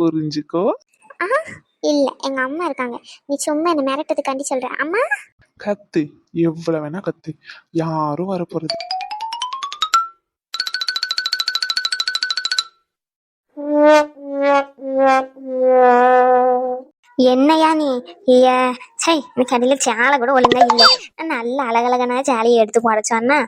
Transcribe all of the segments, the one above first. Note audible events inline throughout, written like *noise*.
புரிஞ்சுக்கோ. இல்ல எங்க அம்மா இருக்காங்க. நீ சும்மா என்ன மிரட்டதுக்காண்டி சொல்ற. அம்மா? கத்து. எவ்வளவு வேணா கத்து. யாரும் வர போறது என்னையா நீ? ஐய சை எனக்கு அடியில சேலை கூட ஒழுங்கா இல்ல. நல்ல அழகழகான சேலையை எடுத்து போட சொன்னா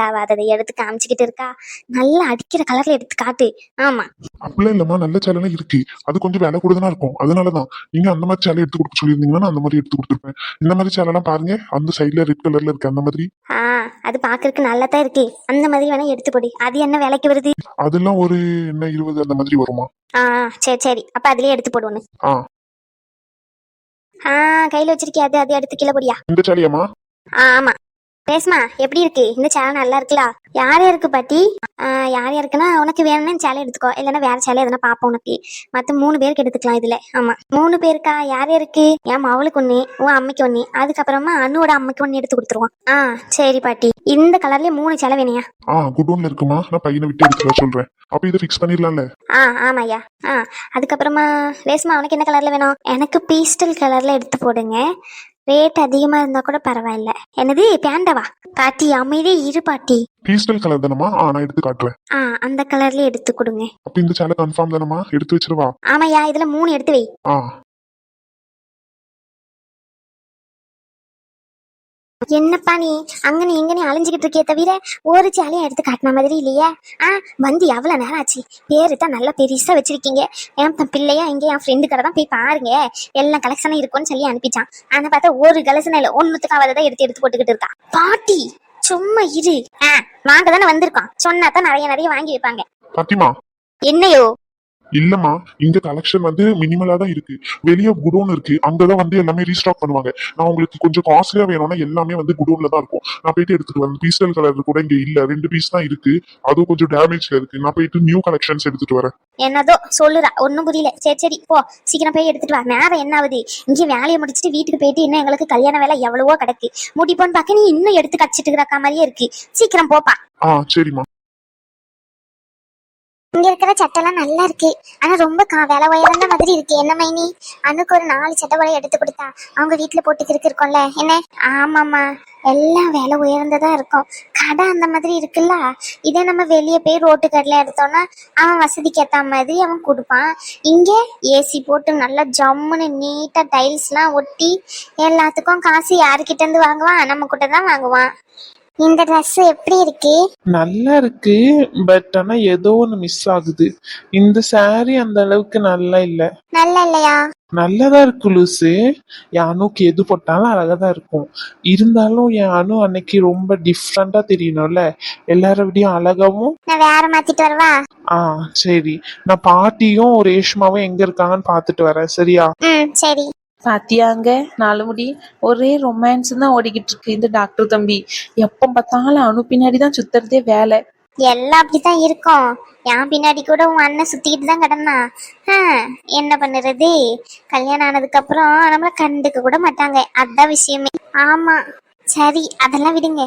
ஆகாததை எடுத்து காமிச்சுக்கிட்டு இருக்கா. நல்லா அடிக்கிற கலர்ல எடுத்து காட்டு. ஆமா. அப்படிலாம் இல்லம்மா. நல்ல சேலைலாம் இருக்கு. அது கொஞ்சம் விலை கூடுதலா இருக்கும். அதனாலதான். நீங்க அந்த மாதிரி சேலை எடுத்து கொடுக்க சொல்லியிருந்தீங்கன்னா நான் அந்த மாதிரி எடுத்து கொடுத்துருப்பேன். இந்த மாதிரி சேலைலாம் பாருங்க. அந்த சைடுல ரெட் கலர்ல இருக்கு. அந்த மாதிரி. ஆ அது பாக்குறதுக்கு நல்லா தான் இருக்கு. அந்த மாதிரி வேணா எடுத்து போடு. அது என்ன விலைக்கு வருது? அதெல்லாம் ஒரு என்ன இருபது அந்த மாதிரி வருமா? ஆ சரி சரி. அப்ப அதுலயே எடுத்து போடுவோன்னு ஆ. ஆ கையில வச்சிருக்கியா? அது அது எடுத்து கீழே போடியா? இந்த சேலையாம்மா? ஆ ஆமா. பேசுமா எப்படி இருக்கு? இந்த சேலை நல்லா இருக்குல்ல? யார் யாருக்கு பாட்டி? யார் யாருக்குன்னா உனக்கு வேணும்னு சேலை எடுத்துக்கோ. இல்லைன்னா வேற சேலை எதனா பாப்போம் உனக்கு. மத்த மூணு பேருக்கு எடுத்துக்கலாம் இதுல. ஆமா. மூணு பேருக்கா? யார் யாருக்கு? என் மவளுக்கு ஒண்ணு உன் அம்மைக்கு ஒண்ணு. அதுக்கப்புறமா அண்ணுவோட அம்மைக்கு ஒண்ணு எடுத்து கொடுத்துருவான். ஆ சரி பாட்டி. இந்த கலர்லயே மூணு சேலை வேணையா ஆ குடோன்ல இருக்குமா? நான் பையனை விட்டு எடுத்து வர சொல்றேன். அப்ப இதை ஃபிக்ஸ் பண்ணிடலாம்ல? ஆ ஆமாய்யா. ஆ அதுக்கப்புறமா ரேஸ்மா உனக்கு என்ன கலர்ல வேணும்? எனக்கு பீஸ்டல் கலர்ல எடுத்து போடுங்க. ரேட் அதிகமா இருந்தா கூட பரவாயில்ல. என்னது பேண்டவா? பாட்டி அமைதியே இரு பாட்டி. பீஸ்டல் கலர் தானம்மா? ஆ நான் எடுத்து காட்டுறேன். ஆ அந்த கலர்ல எடுத்து கொடுங்க. அப்ப இந்த சேலை கன்ஃபார்ம் தானம்மா? எடுத்து வச்சிருவா ஆமாய்யா இதுல மூணு எடுத்து வை. ஆ. என்னப்பா நீ? அங்க நீ எங்க நீ அலைஞ்சுக்கிட்டு இருக்கே தவிர ஒரு சேலையும் எடுத்து காட்டின மாதிரி இல்லையே? ஆ வந்து எவ்வளவு நேரம் ஆச்சு? பேரு தான் நல்லா பெருசா வச்சிருக்கீங்க. என் பிள்ளையா இங்க என் ஃப்ரெண்டு கடை தான் போய் பாருங்க. எல்லா கலெக்ஷனும் இருக்கும்னு சொல்லி அனுப்பிச்சான். ஆனா பார்த்தா ஒரு கலெக்ஷன் இல்ல ஒன்னுத்துக்காவது தான் எடுத்து எடுத்து போட்டுக்கிட்டு இருக்கா பாட்டி சும்மா இரு. ஆ வாங்க தானே வந்திருக்கோம். சொன்னா தான் நிறைய நிறைய வாங்கி வைப்பாங்க. பாத்திமா. என்னையோ? இல்லம்மா இங்க கலெக்ஷன் வந்து மினிமலா தான் இருக்கு. வெளியே குடோன் இருக்கு. அங்கதான் வந்து எல்லாமே ரீஸ்டாக் பண்ணுவாங்க. நான் உங்களுக்கு கொஞ்சம் காஸ்ட்லியா வேணும்னா எல்லாமே வந்து குடோன்ல தான் இருக்கும். நான் போயிட்டு எடுத்துட்டு வரேன். பீஸ்டல் கலர் கூட இங்க இல்ல. ரெண்டு பீஸ் தான் இருக்கு. அதுவும் கொஞ்சம் டேமேஜ்ல இருக்கு. நான் போயிட்டு நியூ கலெக்ஷன்ஸ் எடுத்துட்டு வரேன். என்னதோ சொல்லுறா. ஒன்றும் புரியல. சரி சரி போ. சீக்கிரம் போய் எடுத்துட்டு வா. நேரம் என்ன ஆகுது? இங்கே வேலையை முடிச்சுட்டு வீட்டுக்கு போயிட்டு இன்னும் எங்களுக்கு கல்யாண வேலை எவ்வளவோ கிடக்கு. முடிப்போன்னு பார்க்க நீ இன்னும் எடுத்து கச்சிட்டு இருக்கா மாதிரியே இருக்கு. சீக்கிரம் போப்பா. ஆ சரிம்மா. இங்க இருக்கிற சட்டைலாம் நல்லா இருக்கு. ஆனா ரொம்ப கா விலை உயர்ந்த மாதிரி இருக்கு. என்ன மைனி? அண்ணுக்கு ஒரு நாலு சட்டை கூட எடுத்து கொடுத்தா அவங்க வீட்டுல போட்டுக்கிறதுக்கு இருக்கும்ல என்ன? ஆமாமா எல்லாம் விலை உயர்ந்ததா இருக்கும். கடை அந்த மாதிரி இருக்குல்ல? இதே நம்ம வெளியே போய் ரோட்டு கடையில எடுத்தோம்னா அவன் வசதிக்கு ஏத்த மாதிரி அவன் கொடுப்பான். இங்க ஏசி போட்டு நல்லா ஜம்முன்னு நீட்டா டைல்ஸ்லாம் ஒட்டி எல்லாத்துக்கும் காசு யாருக்கிட்ட இருந்து வாங்குவான்? நம்ம கிட்ட தான் வாங்குவான். இந்த Dress எப்படி இருக்கு? நல்லா இருக்கு பட் ஆனா ஏதோ ஒண்ணு மிஸ் ஆகுது. இந்த saree அந்த அளவுக்கு நல்லா இல்ல. நல்லா இல்லையா? நல்லதா இருக்கு லூசு. என் அணுக்கு எது போட்டாலும் அழகா தான் இருக்கும். இருந்தாலும் அணு அன்னைக்கு ரொம்ப டிஃப்ரெண்டா தெரியணும்ல. எல்லார விடையும் அழகாவும் நான் வேற மாத்திட்டு வரவா? ஆ சரி. நான் பாட்டியும் ரேஷ்மாவும் எங்க இருக்காங்கன்னு பார்த்துட்டு வரேன் சரியா? ம் சரி. பாத்தியாங்க நாலு முடி ஒரே ரொமான்ஸ் தான் ஓடிக்கிட்டு இருக்கு இந்த டாக்டர் தம்பி. எப்போ பார்த்தாலும் அணு பின்னாடி தான் சுத்துறதே வேலை. எல்லாம் அப்படித்தான் இருக்கும். என் பின்னாடி கூட உன் அண்ணன் சுத்திக்கிட்டு தான் கிடந்தான். என்ன பண்ணுறது? கல்யாணம் ஆனதுக்கு அப்புறம் நம்மள கண்டுக்க கூட மாட்டாங்க. அதான் விஷயமே. ஆமா. சரி அதெல்லாம் விடுங்க.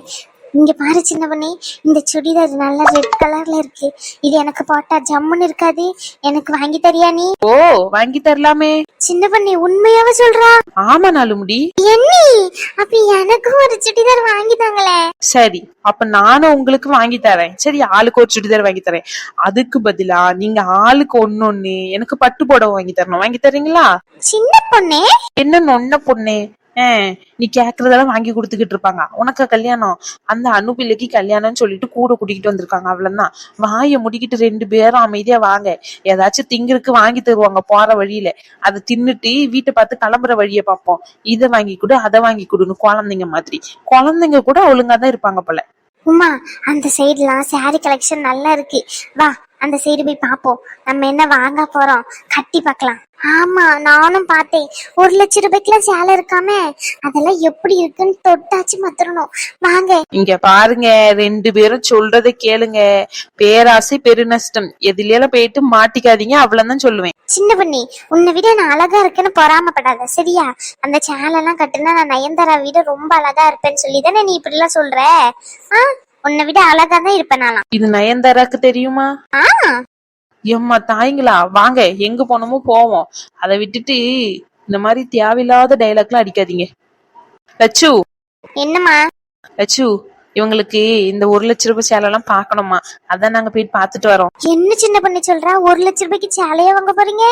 இங்க பாரு சின்ன பண்ணி இந்த சுடிதார் நல்லா ரெட் கலர்ல இருக்கு. இது எனக்கு போட்டா ஜம்முன்னு இருக்காது. எனக்கு வாங்கி தரியா நீ? ஓ வாங்கி தரலாமே. சின்ன பண்ணி உண்மையாவ சொல்றா? ஆமா நாலு முடி என்னி அப்ப எனக்கும் ஒரு சுடிதார் வாங்கி தாங்களே. சரி அப்ப நானும் உங்களுக்கு வாங்கி தரேன். சரி ஆளுக்கு ஒரு சுடிதார் வாங்கி தரேன். அதுக்கு பதிலா நீங்க ஆளுக்கு ஒன்னொன்னு எனக்கு பட்டு புடவை வாங்கி தரணும். வாங்கி தரீங்களா? சின்ன பொண்ணே? என்ன நொன்ன பொண்ணு? நீ கேக்குறதெல்லாம் வாங்கி கொடுத்துக்கிட்டு இருப்பாங்க. உனக்கு கல்யாணம். அந்த அனுப்பிள்ளைக்கு கல்யாணம்னு சொல்லிட்டு கூட கூட்டிகிட்டு வந்திருக்காங்க. அவ்வளவுதான். வாயை முடிக்கிட்டு ரெண்டு பேரும் அமைதியா வாங்க. ஏதாச்சும் திங்கிறதுக்கு வாங்கி தருவாங்க போற வழியில. அதை தின்னுட்டு வீட்டை பார்த்து கிளம்புற வழியை பார்ப்போம். இதை வாங்கி கொடு அதை வாங்கி கொடுன்னு குழந்தைங்க மாதிரி. குழந்தைங்க கூட ஒழுங்கா தான் இருப்பாங்க போல. உமா அந்த சைடுலாம் சாரி கலெக்ஷன் நல்லா இருக்கு. வா அந்த சைடு போய் பாப்போம் நம்ம என்ன வாங்க போறோம்? கட்டி பார்க்கலாம். ஆமா நானும் பார்த்தேன். ஒரு லட்சம் ரூபாய்க்குலாம் சேலை இருக்காமே அதெல்லாம் எப்படி இருக்குன்னு தொட்டாச்சு மத்துறணும் வாங்க. இங்க பாருங்க ரெண்டு பேரும் சொல்றதை கேளுங்க. பேராசை பெருநஷ்டம். எதுலயெல்லாம் போயிட்டு மாட்டிக்காதீங்க அவ்வளவுதான் சொல்லுவேன். சின்ன பண்ணி உன்னை விட நான் அழகா இருக்கேன்னு பொறாமப்படாத சரியா? அந்த சேலை எல்லாம் கட்டுனா நான் நயன்தாரா விட ரொம்ப அழகா இருப்பேன்னு சொல்லி தானே நீ இப்படி எல்லாம் சொல்ற? ஆ? உன்னை விட அழகா தான் இருப்பேன் நான்லாம். இது நயன்தாராக்கு தெரியுமா? ஆ. எம்மா தாய்ங்களா வாங்க எங்க போனோமோ போவோம். அதை விட்டுட்டு இந்த மாதிரி தேவையில்லாத டைலாக்லாம் அடிக்காதீங்க. லட்சு என்னம்மா? லட்சு இவங்களுக்கு இந்த ஒரு லட்ச ரூபாய் சேலை எல்லாம் பாக்கணுமா அதான் நாங்க போயிட்டு பாத்துட்டு வரோம். என்ன சின்ன பண்ணி சொல்றா? ஒரு லட்ச ரூபாய்க்கு சேலைய வாங்க போறீங்க?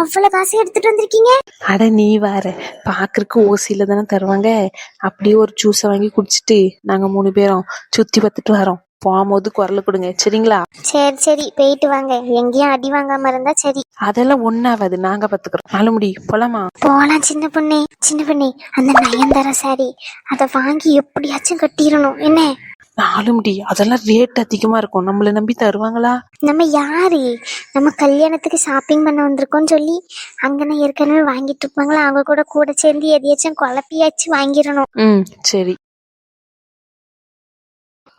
அவ்வளவு காசு எடுத்துட்டு வந்திருக்கீங்க? அட நீ வார பாக்குறதுக்கு ஓசியில தானே தருவாங்க. அப்படியே ஒரு ஜூஸை வாங்கி குடிச்சிட்டு நாங்க மூணு பேரும் சுத்தி பார்த்துட்டு வரோம். போகும்போது குரல் கொடுங்க சரிங்களா? சரி சரி. போயிட்டு வாங்க. எங்கேயும் அடி வாங்காம இருந்தா சரி. அதெல்லாம் ஒண்ணாவது நாங்க பாத்துக்கிறோம். நாலு முடி போலாமா? போலாம் சின்ன பொண்ணே சின்ன பொண்ணே. அந்த நயன்தாரா சாரி அதை வாங்கி எப்படியாச்சும் கட்டிடணும். என்ன? நாலு முடி அதெல்லாம் ரேட் அதிகமா இருக்கும். நம்மள நம்பி தருவாங்களா? நம்ம யாரு? நம்ம கல்யாணத்துக்கு ஷாப்பிங் பண்ண வந்திருக்கோம்னு சொல்லி அங்கன ஏற்கனவே வாங்கிட்டு இருப்பாங்களா? அவங்க கூட கூட சேர்ந்து எதையாச்சும் குழப்பியாச்சும் வாங்கிடணும். ம் சரி.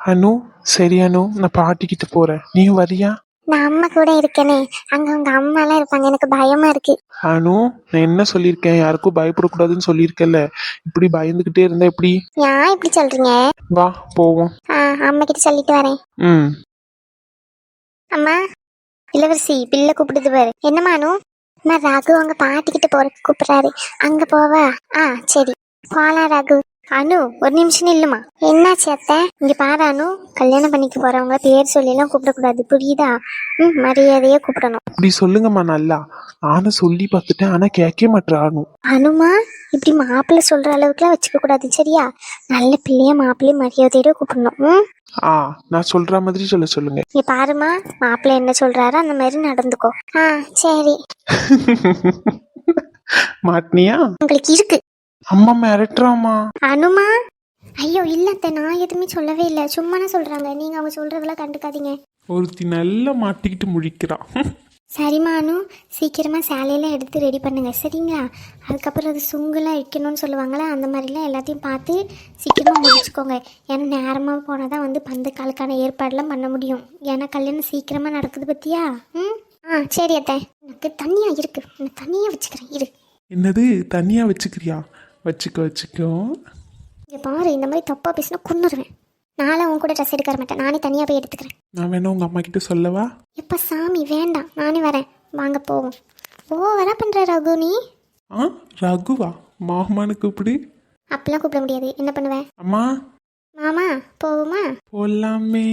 அனு சரி அனு நான் பாட்டிக்கிட்ட போறேன். நீ வரியா? நான் அம்மா கூட இருக்கேனே. அங்க உங்க அம்மா எல்லாம் இருப்பாங்க. எனக்கு பயமா இருக்கு. அனு நான் என்ன சொல்லியிருக்கேன்? யாருக்கும் பயப்படக்கூடாதுன்னு சொல்லியிருக்கேன்ல இப்படி பயந்துகிட்டே இருந்தா எப்படி? ஏன் இப்படி சொல்றீங்க? வா போவோம். ஆ, அம்மா கிட்ட சொல்லிட்டு வரேன். ம். அம்மா இளவரசி பிள்ளை கூப்பிடுது பாரு. என்னம்மா அனு? நான் ராகு அவங்க பாட்டிக்கிட்ட போற கூப்பிடுறாரு. அங்க போவா? ஆ சரி. போலாம் ராகு. அனு ஒரு நிமிஷம் இல்லம்மா என்னாச்சு அத்தை? இங்க பாரு அனு கல்யாணம் பண்ணிக்க போறவங்க பேர் சொல்லி எல்லாம் கூப்பிடக்கூடாது. புரியுதா? ம் மரியாதையா கூப்பிடணும். அப்படி சொல்லுங்கம்மா நல்லா. நானும் சொல்லி பார்த்துட்டேன் ஆனா கேட்க மாட்டேன் அனு. அனுமா இப்படி மாப்பிள்ளை சொல்ற அளவுக்குலாம் வச்சுக்க கூடாது சரியா? நல்ல பிள்ளைய மாப்பிள்ளைய மரியாதையோட கூப்பிடணும். ம்? ஆ நான் சொல்ற மாதிரி சொல்ல சொல்லுங்க. இங்க பாருமா மாப்பிள்ளை என்ன சொல்றாரோ அந்த மாதிரி நடந்துக்கோ. ஆ சரி. *laughs* மாட்டினியா உங்களுக்கு இருக்கு. அம்மா மிரட்டுறாமா அனுமா? ஐயோ இல்ல அத்தை நான் எதுவுமே சொல்லவே இல்லை. சும்மானா சொல்றாங்க. நீங்க அவங்க சொல்றதெல்லாம் கண்டுக்காதீங்க. ஒருத்தி நல்லா மாட்டிக்கிட்டு முழிக்கிறான் சரிம்மா அனு. சீக்கிரமா சேலையெல்லாம் எடுத்து ரெடி பண்ணுங்க. சரிங்களா? அதுக்கப்புறம் அது சுங்குலாம் வைக்கணும்னு சொல்லுவாங்களே? அந்த மாதிரிலாம் எல்லாத்தையும் பார்த்து சீக்கிரமா முடிச்சுக்கோங்க. ஏன்னா நேரமாக போனால் தான் வந்து பந்து காலுக்கான ஏற்பாடெல்லாம் பண்ண முடியும். ஏன்னா கல்யாணம் சீக்கிரமா நடக்குது பத்தியா? ம்? ஆ சரி அத்தை. எனக்கு தனியா இருக்கு. நான் தனியா வச்சுக்கிறேன். இரு. என்னது? தனியா வச்சுக்கிறியா? வச்சுக்கோ வச்சுக்கோ. இங்க பாரு இந்த மாதிரி தப்பா பேசினா கொன்னுருவேன். நாளை உன் கூட ட்ரெஸ் எடுக்க மாட்டேன். நானே தனியா போய் எடுத்துக்கிறேன். நான் வேணா உங்க அம்மா கிட்ட சொல்லவா? எப்ப சாமி வேண்டாம். நானே வரேன். வாங்க போவோம். ஓவரா பண்ற ரகு நீ? ஆ ரகுவா? மாமான்னு கூப்பிடு. அப்பெல்லாம் கூப்பிட முடியாது. என்ன பண்ணுவேன் அம்மா? மாமா போவோமா? போலாமே.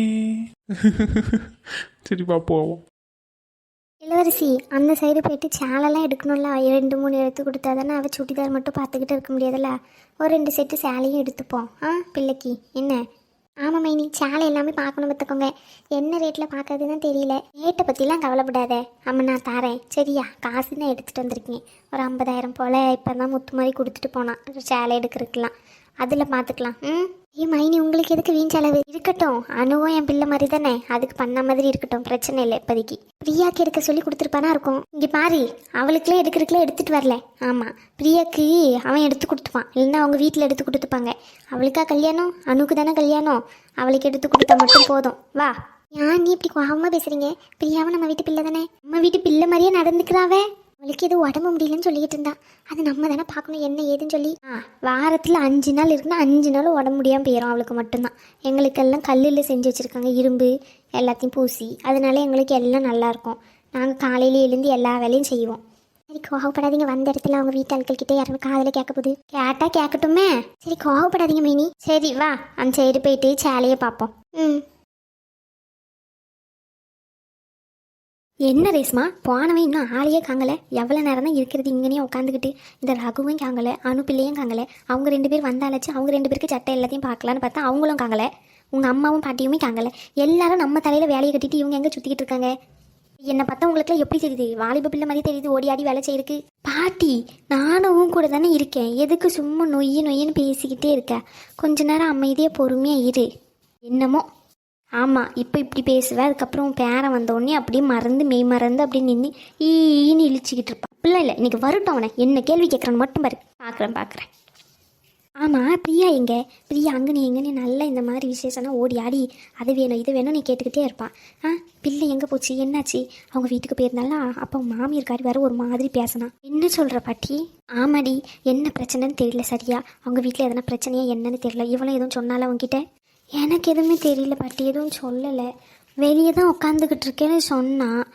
சரிப்பா போவோம். இளவரசி அந்த சைடு போயிட்டு சேலெல்லாம் எடுக்கணும்ல? ரெண்டு மூணு எடுத்து கொடுத்தா தானே அவள் சுடிதார் மட்டும் பார்த்துக்கிட்டு இருக்க முடியாதுல்ல? ஒரு ரெண்டு செட்டு சேலையும் எடுத்துப்போம். ஆ பிள்ளைக்கு என்ன? ஆமாம் மைனி சேலை எல்லாமே பார்க்கணும் பார்த்துக்கோங்க. என்ன ரேட்டில் பார்க்கறதுன்னு தெரியல. ரேட்டை பற்றிலாம் கவலைப்படாத. அம்மா நான் தரேன். சரியா? காசு தான் எடுத்துகிட்டு வந்திருக்கேன். ஒரு ஐம்பதாயிரம் போல் இப்போ தான் முத்து மாதிரி கொடுத்துட்டு போனான். சேலை எடுக்கிறதுக்கெலாம் அதில் பார்த்துக்கலாம். ம்? ஏன் மைனி உங்களுக்கு எதுக்கு வீண் செலவு இருக்கட்டும் அணுவும் என் பிள்ளை மாதிரி தானே. அதுக்கு பண்ண மாதிரி இருக்கட்டும் பிரச்சனை இல்லை இப்போதைக்கு. பிரியாக்கு எடுக்க சொல்லி கொடுத்துருப்பானா இருக்கும். இங்கே பாரு அவளுக்குலாம் எடுக்கிறதுக்குலாம் எடுத்துகிட்டு வரல. ஆமாம் பிரியாக்கு அவன் எடுத்து கொடுத்துப்பான். இல்லைன்னா அவங்க வீட்டில் எடுத்து கொடுத்துப்பாங்க. அவளுக்கா கல்யாணம்? அணுக்கு தானே கல்யாணம். அவளுக்கு எடுத்து கொடுத்தா மட்டும் போதும். வா. ஏன் நீ இப்படி கோவமாக பேசுகிறீங்க பிரியாவும் நம்ம வீட்டு பிள்ளை தானே. நம்ம வீட்டு பிள்ளை மாதிரியே நடந்துக்கிறாவே. அவளுக்கு எதுவும் உடம்பு முடியலன்னு சொல்லிக்கிட்டு இருந்தா. அது நம்ம தானே பார்க்கணும் என்ன ஏதுன்னு சொல்லி. ஆ வாரத்தில் அஞ்சு நாள் இருக்குன்னா அஞ்சு நாள் உடம்பு முடியாமல் போயிடும் அவளுக்கு மட்டும்தான். எங்களுக்கெல்லாம் கல்லில் செஞ்சு வச்சுருக்காங்க இரும்பு எல்லாத்தையும் பூசி. அதனால எங்களுக்கு எல்லாம் நல்லாயிருக்கும் நாங்கள் காலையில் எழுந்து எல்லா வேலையும் செய்வோம். சரி கோவப்படாதீங்க. வந்த இடத்துல அவங்க வீட்டு ஆட்கள் கிட்டே யாரும் காதில் கேட்க போகுது. கேட்டால் கேட்கட்டுமே. சரி கோவப்படாதீங்க மீனி. சரி வா. அந்த சைடு போயிட்டு சேலையை பார்ப்போம். ம். என்ன ரேஸ்மா போனவன் இன்னும் ஆளையே காங்கல. எவ்வளோ நேரம் தான் இருக்கிறது இங்கனே உட்காந்துக்கிட்டு இந்த ரகுவும் காங்கல அனுப்பிள்ளையும் காங்கல. அவங்க ரெண்டு பேர் வந்தாலச்சு அவங்க ரெண்டு பேருக்கு சட்டை எல்லாத்தையும் பார்க்கலான்னு பார்த்தா அவங்களும் காங்கல. உங்கள் அம்மாவும் பாட்டியுமே காங்கல. எல்லாரும் நம்ம தலையில் வேலையை கட்டிட்டு இவங்க எங்கே சுற்றிக்கிட்டு இருக்காங்க? என்னை பார்த்தா உங்களுக்குலாம் எப்படி தெரியுது? வாலிப பிள்ளை மாதிரி தெரியுது ஓடி ஆடி வேலை செய்யிருக்கு பாட்டி நானும் கூட தானே இருக்கேன். எதுக்கு சும்மா நொய்யு நொய்யன்னு பேசிக்கிட்டே இருக்க? கொஞ்ச நேரம் அமைதியாக பொறுமையாக இரு. என்னமோ ஆமாம் இப்போ இப்படி பேசுவேன் அதுக்கப்புறம் உன் பேரன் வந்தோடனே அப்படியே மறந்து மெய் மறந்து அப்படியே நின்று ஈன்னு இழிச்சிக்கிட்டு இருப்பான் இல்லை இல்லை இன்னைக்கு வரட்டும் அவனை. என்ன கேள்வி கேட்குறான்னு மட்டும் பாரு. பார்க்குறேன் பார்க்குறேன் ஆமாம் பிரியா எங்க? பிரியா அங்கனே எங்கன்னு நல்லா இந்த மாதிரி விசேஷம்னா ஓடி ஆடி அது வேணும் இது வேணும் நீ கேட்டுக்கிட்டே இருப்பான் ஆ பிள்ளை எங்கே போச்சு? என்னாச்சு? அவங்க வீட்டுக்கு போயிருந்தாலும் அப்போ அவங்க மாமியார்காரி வேற ஒரு மாதிரி பேசினான் என்ன சொல்கிற பாட்டி? ஆமாடி என்ன பிரச்சனைன்னு தெரியல சரியா? அவங்க வீட்டில் எதனா பிரச்சனையா என்னன்னு தெரியல. இவளும் எதுவும் சொன்னால உங்ககிட்ட எனக்கு எதுவுமே தெரியல பாட்டி. எதுவும் சொல்லலை. வெளியே தான் உட்காந்துக்கிட்டு இருக்கேன்னு சொன்னான்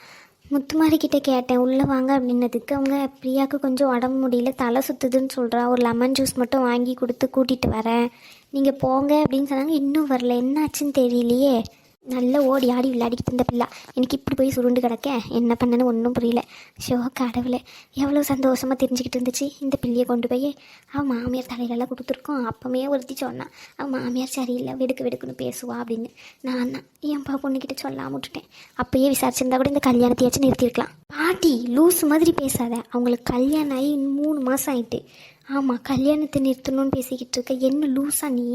முத்துமாரி கிட்டே கேட்டேன் உள்ளே வாங்க அப்படின்னதுக்கு. அவங்க பிரியாவுக்கு கொஞ்சம் உடம்பு முடியல தலை சுற்றுதுன்னு சொல்கிறா ஒரு லெமன் ஜூஸ் மட்டும் வாங்கி கொடுத்து கூட்டிகிட்டு வரேன். நீங்கள் போங்க அப்படின்னு சொன்னாங்க. இன்னும் வரல. என்னாச்சுன்னு தெரியலையே. நல்லா ஓடி ஆடி விளையாடிக்கிட்டு இருந்த பிள்ளை. எனக்கு இப்படி போய் சுருண்டு கிடக்க? என்ன பண்ணேன்னு ஒன்றும் புரியல. ஷோ கடவுளே. எவ்வளோ சந்தோஷமாக தெரிஞ்சுக்கிட்டு இருந்துச்சு இந்த பிள்ளையை கொண்டு போய். அவன் மாமியார் தலையிலலாம் கொடுத்துருக்கோம். அப்பமே ஒருத்தி சொன்னான் அவன் மாமியார் சரியில்லை வெடுக்கு வெடுக்குன்னு பேசுவா அப்படின்னு. நான் தான். என் பா பொண்ணுக்கிட்ட சொல்லாம விட்டுட்டேன். அப்பயே விசாரிச்சிருந்தா கூட இந்த கல்யாணத்தையாச்சும் நிறுத்தியிருக்கலாம் பாட்டி லூஸ் மாதிரி பேசாத. அவங்களுக்கு கல்யாணம் ஆகி மூணு மாதம் ஆயிட்டு. ஆமாம் கல்யாணத்தை நிறுத்தணும்னு பேசிக்கிட்டு இருக்க. என்ன லூஸா நீ?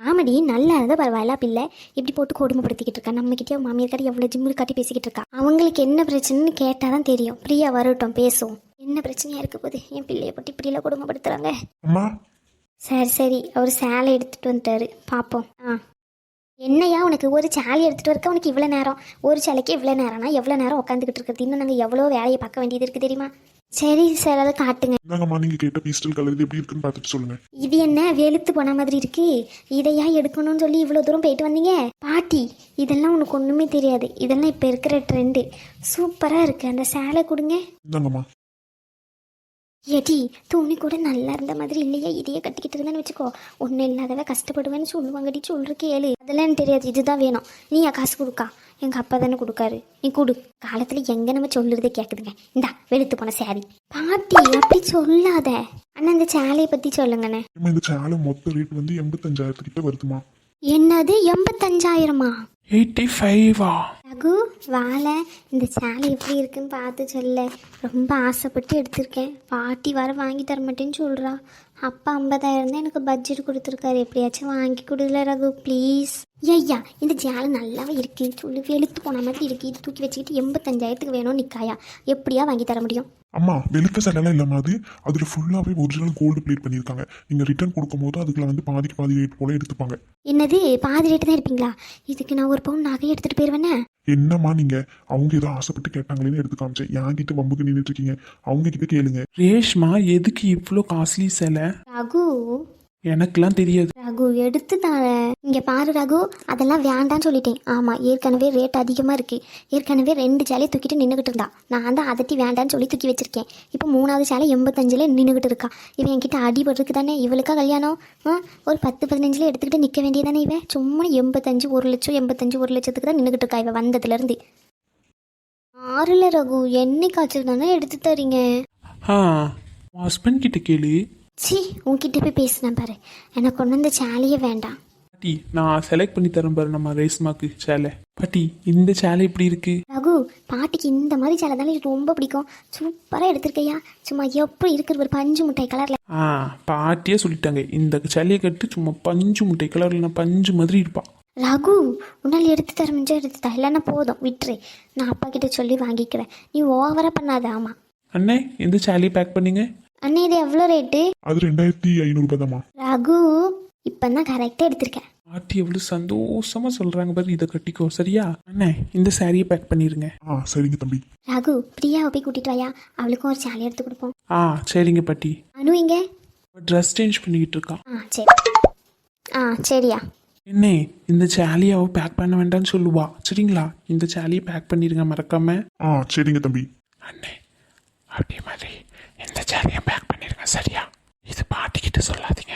ஆமாடி நல்லா இருந்தா பரவாயில்ல. பிள்ளை இப்படி போட்டு கொடுமைப்படுத்திக்கிட்டு இருக்கா? நம்ம கிட்டே மாமியார் காட்டி எவ்வளோ ஜிம்மு காட்டி பேசிக்கிட்டு இருக்கா? அவங்களுக்கு என்ன பிரச்சனைன்னு கேட்டால் தான் தெரியும். பிரியா வரட்டும் பேசும் என்ன பிரச்சனையா இருக்க போகுது? என் பிள்ளைய போட்டு இப்படியெல்லாம் கொடுமைப்படுத்துறாங்க. அம்மா. சரி சரி. அவர் சேலை எடுத்துட்டு வந்துட்டாரு. பார்ப்போம் ஆ. என்னையா உனக்கு ஒரு சேலை எடுத்துட்டு வரக்க உனக்கு இவ்வளோ நேரம்? ஒரு சேலைக்கு இவ்வளோ நேரம்னா எவ்வளோ நேரம் உட்காந்துக்கிட்டு இருக்கிறது? இன்னும் நாங்கள் எவ்வளோ வேலையை பார்க்க வேண்டியது இருக்குது தெரியுமா? சரி சார் அதை காட்டுங்க. இந்தாங்கம்மா நீங்க கேட்ட பீஸ்டல் கலர் இது எப்படி இருக்குன்னு பார்த்துட்டு சொல்லுங்க. இது என்ன வெளுத்து போன மாதிரி இருக்கு? இதையா எடுக்கணும்னு சொல்லி இவ்வளோ தூரம் போயிட்டு வந்தீங்க? பாட்டி இதெல்லாம் உனக்கு ஒன்றுமே தெரியாது. இதெல்லாம் இப்போ இருக்கிற ட்ரெண்டு சூப்பராக இருக்கு. அந்த சேலை கொடுங்க. இந்தாங்கம்மா. ஏடி துணி கூட நல்லா இருந்த மாதிரி இல்லையா. இதையே கட்டிக்கிட்டு இருந்தேன்னு வச்சுக்கோ. ஒன்றும் இல்லாதவ கஷ்டப்படுவேன்னு சொல்லுவாங்கடி சொல்ற கேளு. அதெல்லாம் தெரியாது. இதுதான் வேணும். நீ என் காசு கொடுக்கா. எங்கள் அப்பா தானே கொடுக்காரு. நீ கொடு. காலத்தில் எங்கே நம்ம சொல்லுறதே கேட்குதுங்க இந்தா வெளுத்து போன சாரி பாட்டி அப்படி சொல்லாத. அண்ணா இந்த சேலையை பற்றி சொல்லுங்கண்ணே. இந்த சேலை மொத்த ரேட் வந்து எண்பத்தஞ்சாயிரத்துக்கிட்ட வருதுமா? என்னது எண்பத்தஞ்சாயிரமா? எயிட்டி ஃபைவா ரகு வாழை இந்த சேலை எப்படி இருக்குன்னு பார்த்து சொல்ல. ரொம்ப ஆசைப்பட்டு எடுத்திருக்கேன். பாட்டி வர வாங்கி தர மாட்டேன்னு சொல்கிறா அப்பா ஐம்பதாயிரம் தான் எனக்கு பட்ஜெட் கொடுத்துருக்காரு. எப்படியாச்சும் வாங்கி கொடுல ரகு ப்ளீஸ் ஐயா இந்த சேலை நல்லாவே இருக்கு. சொல்லி வெளுத்து போன மாதிரி இருக்கு. இது தூக்கி வச்சுக்கிட்டு எண்பத்தஞ்சாயிரத்துக்கு வேணும் நிக்காயா? எப்படியா வாங்கி தர முடியும்? அம்மா வெளுத்த சேலைலாம் இல்லாம அது. அதுல ஃபுல்லாவே ஒரிஜினல் கோல்டு பிளேட் பண்ணியிருக்காங்க. நீங்க ரிட்டர்ன் கொடுக்கும்போது அதுக்குள்ள வந்து பாதிக்கு பாதி ரேட் போல எடுத்துப்பாங்க. என்னது? பாதி ரேட்டு தான் இருப்பீங்களா இதுக்கு நான் ஒரு பவுன் நகை எடுத்துகிட்டு போயிடுவேனே என்னம்மா நீங்க? அவங்க ஏதோ ஆசைப்பட்டு கேட்டாங்களேன்னு எடுத்து காமிச்சேன். என்கிட்ட வம்புக்கு நின்றுட்டு இருக்கீங்க? அவங்க கிட்ட கேளுங்க. ரேஷ்மா எதுக்கு இவ்வளோ காஸ்ட்லி சிலை? ரகு எனக்கெல்லாம் தெரியாது. ரகு எடுத்து தரேன் இங்கே பாரு ரகு அதெல்லாம் வேண்டான்னு சொல்லிட்டேன். ஆமாம் ஏற்கனவே ரேட் அதிகமாக இருக்குது ஏற்கனவே ரெண்டு சேலையை தூக்கிட்டு நின்றுக்கிட்டு இருந்தா. நான் தான் அதட்டி வேண்டான்னு சொல்லி தூக்கி வச்சிருக்கேன். இப்போ மூணாவது சேலை எண்பத்தஞ்சில் நின்றுக்கிட்டு இருக்கா. இவன் என்கிட்ட அடிபட்டுருக்கு தானே இவளுக்கா கல்யாணம்? ஒரு பத்து பதினஞ்சில் எடுத்துக்கிட்டு நிற்க வேண்டியதானே இவன்? சும்மா எண்பத்தஞ்சு ஒரு லட்சம் எண்பத்தஞ்சு ஒரு லட்சத்துக்கு தான் நின்றுக்கிட்டு இருக்கா இவன் வந்ததுலேருந்து ஆறுல ரகு என்னைக்காச்சும் தானே எடுத்து தரீங்க? ஹஸ்பண்ட் கிட்ட கேளு. சி உன்கிட்ட போய் பேசுனேன் பாரு. எனக்கு ஒன்று இந்த சேலையே வேண்டாம். பாட்டி நான் செலக்ட் பண்ணி தரேன் பாரு நம்ம ரேஸ்மாக்கு சேலை. பாட்டி இந்த சேலை எப்படி இருக்கு? ரகு பாட்டிக்கு இந்த மாதிரி சேலை தானே ரொம்ப பிடிக்கும். சூப்பராக எடுத்திருக்கையா? சும்மா எப்படி இருக்கிற ஒரு பஞ்சு முட்டை கலரில் ஆ பாட்டியே சொல்லிட்டாங்க. இந்த சேலையை கட்டு சும்மா பஞ்சு முட்டை கலர்ல பஞ்சு மாதிரி இருப்பான் ரகு உன்னால் எடுத்து தர முடிஞ்சா எடுத்து தர இல்லைன்னா போதும் விட்டுரு. நான் அப்பா கிட்ட சொல்லி வாங்கிக்கிறேன். நீ ஓவராக பண்ணாத ஆமாம் அண்ணே இந்த சேலையை பேக் பண்ணீங்க? அண்ணே இது எவ்வளோ ரேட்டு அது ரெண்டாயிரத்தி ஐநூறுபா தாம்மா. ரகு இப்போ தான் கரெக்டாக எடுத்திருக்கேன். பாட்டி எவ்வளோ சந்தோஷமா சொல்றாங்க பாரு இதை கட்டிக்கோ சரியா? அண்ணே இந்த சாரியை பேக் பண்ணிருங்க. ஆ சரிங்க தம்பி. ரகு பிரியாவை போய் கூட்டிட்டு வாயா. அவளுக்கும் ஒரு சேலை எடுத்து கொடுப்போம். ஆ சரிங்க பாட்டி. அனு இங்க ட்ரெஸ் சேஞ்ச் பண்ணிக்கிட்டு இருக்கா. ஆ சரி. ஆ சரியா. என்ன இந்த சேலையை அவ பேக் பண்ண வேண்டாம்னு சொல்லுவா. சரிங்களா? இந்த சேலையை பேக் பண்ணிருங்க மறக்காம. ஆ சரிங்க தம்பி. அண்ணே அதே மாதிரி இந்த சேலையை சரியா? இது பாட்டி கிட்ட சொல்லாதீங்க.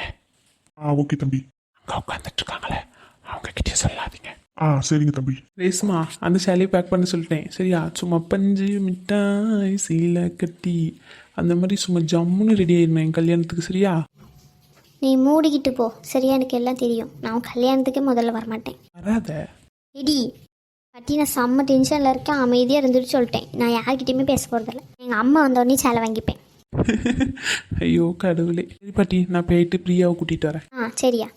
ஆ ஓகே தம்பி. அங்க உட்காந்துட்டு இருக்காங்களே அவங்க கிட்ட சொல்லாதீங்க. ஆ சரிங்க தம்பி. ரேஸ்மா அந்த சேலையை பேக் பண்ண சொல்லிட்டேன். சரியா? சும்மா பஞ்சு மிட்டாய் சீலை கட்டி அந்த மாதிரி சும்மா ஜம்முன்னு ரெடி ஆயிருந்தேன் என் கல்யாணத்துக்கு சரியா? நீ மூடிக்கிட்டு போ. சரியா? எனக்கு எல்லாம் தெரியும். நான் உன் கல்யாணத்துக்கே முதல்ல வரமாட்டேன். வராத. இடி பட்டி நான் செம்ம டென்ஷனில் இருக்கேன். அமைதியாக இருந்துட்டு சொல்லிட்டேன். நான் யார்கிட்டயுமே பேச போகிறதில்ல எங்கள் அம்மா வந்தோடனே சேலை வாங்கிப்பேன். ஐயோ கடவுளே. சரி பாட்டி நான் போயிட்டு பிரியாவை கூட்டிட்டு வரேன். ஆ சரியா.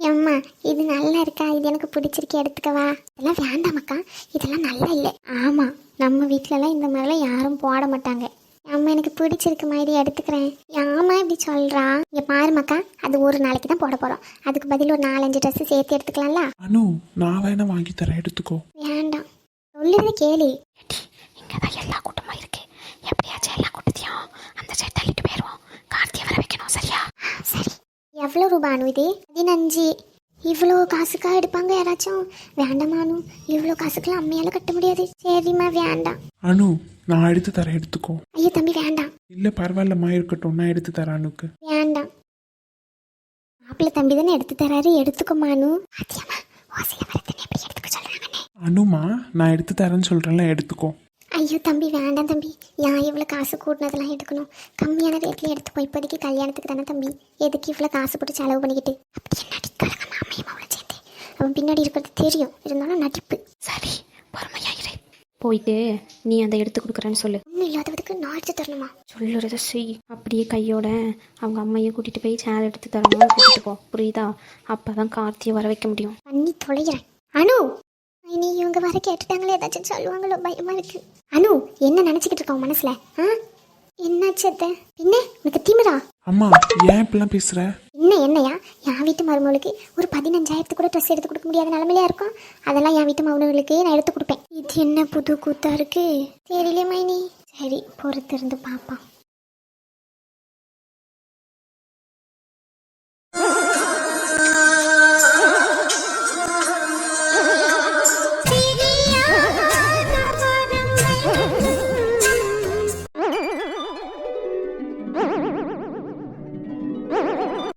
அம்மா இது நல்லா இருக்கா? இது எனக்கு பிடிச்சிருக்கு எடுத்துக்கவா இதெல்லாம் வேண்டாமக்கா இதெல்லாம் நல்லா இல்லை. ஆமாம் நம்ம வீட்டிலலாம் இந்த மாதிரிலாம் யாரும் போட மாட்டாங்க. அம்மா எனக்கு பிடிச்சிருக்குமா இது எடுத்துக்கிறேன். ஆமா இப்படி சொல்றா. இங்க பாருமாக்கா அது ஒரு நாளைக்கு தான் போட போறோம். அதுக்கு பதில் ஒரு நாலஞ்சு ட்ரெஸ் சேர்த்து எடுத்துக்கலாம்ல? அனு நான் வேணா வாங்கி தரேன் எடுத்துக்கோ. வேண்டாம். சொல்லுறது கேளு. இங்கதான் எல்லா கூட்டமும் இருக்கு. எப்படியாச்சும் எல்லா கூட்டத்தையும் அந்த சைடு தள்ளிட்டு போயிடுவோம் கார்த்தியை வர வைக்கணும் சரியா? சரி. எவ்வளோ ரூபானு இது? பதினஞ்சு. இவ்வளோ காசுக்கா எடுப்பாங்க யாராச்சும்? வேண்டாமானு இவ்வளோ காசுக்கெல்லாம் அம்மையால கட்ட முடியாது. சரிம்மா வேண்டாம். அனு நான் எடுத்து தரேன் எடுத்துக்கோ. ஐயோ தம்பி வேண்டாம். இல்லை பரவாயில்லம்மா இருக்கட்டும் நான் எடுத்து தரேன் அனுக்கு. வேண்டாம். மாப்பிள்ளை தம்பி தானே எடுத்து தராரு? எடுத்துக்கோமானு அதியம்மா ஓசையில வரதுன்னு எப்படி எடுத்துக்க சொல்றாங்கண்ணே அனுமா நான் எடுத்து தரேன்னு சொல்கிறேன்ல எடுத்துக்கோ. ஐயோ தம்பி வேண்டாம் தம்பி. ஏன் இவ்வளோ காசு கூட்டினதெல்லாம் எடுக்கணும். கம்மியான ரேட்ல எடுத்துக்கோ. இப்போதைக்கு கல்யாணத்துக்கு தானே தம்பி. எதுக்கு இவ்வளோ காசு போட்டு செலவு பண்ணிக்கிட்டு? அப்படி என்ன நடிக்கலங்க மாமையும் அவ்வளோ சேர்ந்து அவன் பின்னாடி இருக்கிறது தெரியும். இருந்தாலும் நடிப்பு. சரி பொறுமையாயிரு. போயிட்டு நீ அந்த எடுத்து கொடுக்குறேன்னு சொல்லு. ஒன்றும் இல்லாதவதுக்கு நான் எடுத்து தரணுமா? சொல்லுறத செய். அப்படியே கையோட அவங்க அம்மையை கூட்டிட்டு போய் சேர் எடுத்து தரணும் கூட்டிட்டு போ. புரியுதா? அப்பதான் கார்த்தியை வர வைக்க முடியும். பண்ணி தொலைகிறேன். அனு! இனி இவங்க வர கேட்டுட்டாங்களே ஏதாச்சும் சொல்லுவாங்களோ பயமா இருக்கு. அனு என்ன நினைச்சுக்கிட்டு இருக்க உன் மனசுல? ஆ? என்னாச்சு அத்தை? பின்ன உனக்கு திமிரா? அம்மா ஏன் இப்படிலாம் பேசுகிற என்ன என்னையா? என் வீட்டு மருமகளுக்கு ஒரு பதினஞ்சாயிரத்துக்கு கூட ட்ரெஸ் எடுத்து கொடுக்க முடியாத நிலமையில இருக்கும்? அதெல்லாம் என் வீட்டு மருமகளுக்கு நான் எடுத்து கொடுப்பேன். இது என்ன புது கூத்தா இருக்கு? தெரியல மைனி. சரி பொறுத்து இருந்து பார்ப்போம்.